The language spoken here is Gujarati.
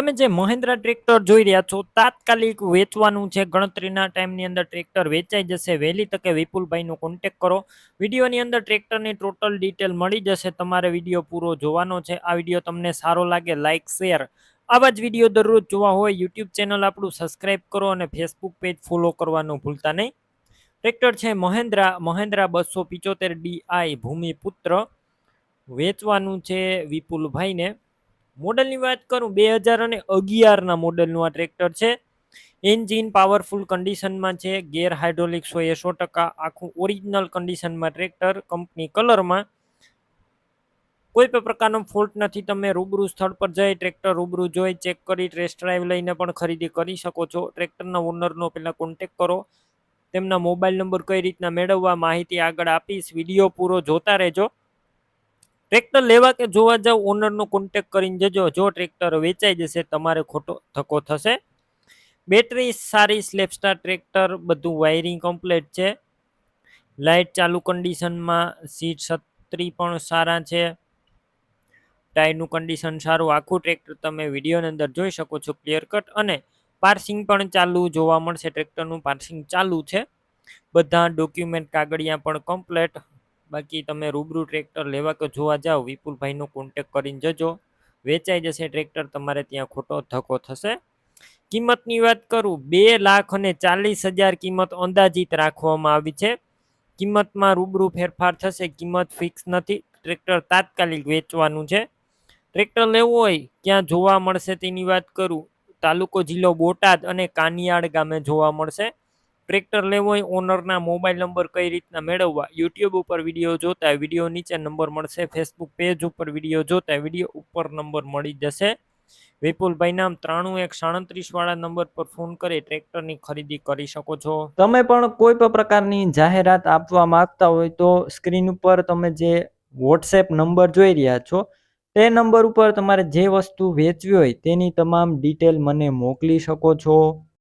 તમે જે મહિન્દ્રા ટ્રેક્ટર જોઈ રહ્યા છો, તાત્કાલિક વેચવાનું છે. ગણતરીના ટાઈમની અંદર ટ્રેક્ટર વેચાઈ જશે. વહેલી તકે વિપુલભાઈનો કોન્ટેક કરો. વિડીયોની અંદર ટ્રેક્ટરની ટોટલ ડિટેલ મળી જશે. તમારે વીડિયો પૂરો જોવાનો છે. આ વીડિયો તમને સારો લાગે લાઇક શેર આવા જ વીડિયો દરરોજ જોવા હોય યુટ્યુબ ચેનલ આપણું સબસ્ક્રાઈબ કરો અને ફેસબુક પેજ ફોલો કરવાનું ભૂલતા નહીં. ટ્રેક્ટર છે મહેન્દ્રા મહેન્દ્રા બસો પિચોતેર ડીઆઈ ભૂમિપુત્ર. વેચવાનું છે વિપુલભાઈને. મોડલની વાત કરું, બે હજાર અને અગિયારના મોડલનું આ ટ્રેક્ટર છે. એન્જિન પાવરફુલ કન્ડિશનમાં છે, ગેર હાઇડ્રોલિક સો એ સો ટકા, આખું ઓરિજિનલ કન્ડિશનમાં ટ્રેક્ટર કંપની કલરમાં. કોઈ પણ પ્રકારનો ફોલ્ટ નથી, તમે રૂબરૂ સ્થળ પર જઈ ટ્રેક્ટર રૂબરૂ જોઈ, ચેક કરી ટેસ્ટ ડ્રાઈવ લઈને પણ ખરીદી કરી શકો છો. ટ્રેક્ટરના ઓનરનો પહેલાં કોન્ટેક કરો. તેમના મોબાઈલ નંબર કઈ રીતના મેળવવા, માહિતી આગળ આપીશ. વીડિયો પૂરો જોતા રહેજો. ટ્રેક્ટર લેવા કે જોવા જાવ ઓનરનો કોન્ટેક કરીને જજો. જો ટ્રેક્ટર વેચાઈ જશે, તમારે ખોટો થકો થશે. બેટરી સારી સ્લેપસ્ટાર ટ્રેક્ટર, બધું વાયરિંગ કમ્પ્લીટ છે. લાઇટ ચાલુ કન્ડિશનમાં સીટ છત્રી પણ સારા છે. ટાયરનું કન્ડિશન સારું. આખું ટ્રેક્ટર તમે વિડીયોની અંદર જોઈ શકો છો ક્લિયર કટ અને પાર્સિંગ પણ ચાલુ જોવા મળશે, ટ્રેક્ટરનું પાર્સિંગ ચાલુ છે. બધા ડોક્યુમેન્ટ કાગળિયા પણ કમ્પ્લેટ બાકી તમે રૂબરૂ ટ્રેક્ટર લેવા કે જોવા જાઓ, વિપુલભાઈનો કોન્ટેક કરીને જજો. વેચાઈ જશે ટ્રેક્ટર, તમારે ત્યાં ખોટો ધક્કો થશે. કિંમતની વાત કરું, બે લાખ અને ચાલીસ હજાર કિંમત અંદાજિત રાખવામાં આવી છે. કિંમતમાં રૂબરૂ ફેરફાર થશે, કિંમત ફિક્સ નથી, ટ્રેક્ટર તાત્કાલિક વેચવાનું છે. ટ્રેક્ટર લેવું હોય, ક્યાં જોવા મળશે તેની વાત કરું. તાલુકો જિલ્લો બોટાદ અને કાનિયાડ ગામે જોવા મળશે. ટ્રેક્ટર લેવો હોય, ઓનરના મોબાઈલ નંબર કઈ રીતના મેળવવા, યુટ્યુબ ઉપર વીડિયો જોતા વીડિયો નીચે નંબર મળશે, ફેસબુક પેજ ઉપર વીડિયો જોતા વીડિયો ઉપર નંબર મળી જશે. વિપુલભાઈ નામ ત્રાણું એક સાડત્રીસ વાળા નંબર પર ફોન કરી ટ્રેક્ટરની ખરીદી કરી શકો છો. તમે પણ કોઈ પણ પ્રકારની જાહેરાત આપવા માંગતા હોય તો સ્ક્રીન ઉપર તમે જે વોટ્સએપ નંબર જોઈ રહ્યા છો, તે નંબર ઉપર તમારે જે વસ્તુ વેચવી હોય તેની તમામ ડિટેલ મને મોકલી શકો છો.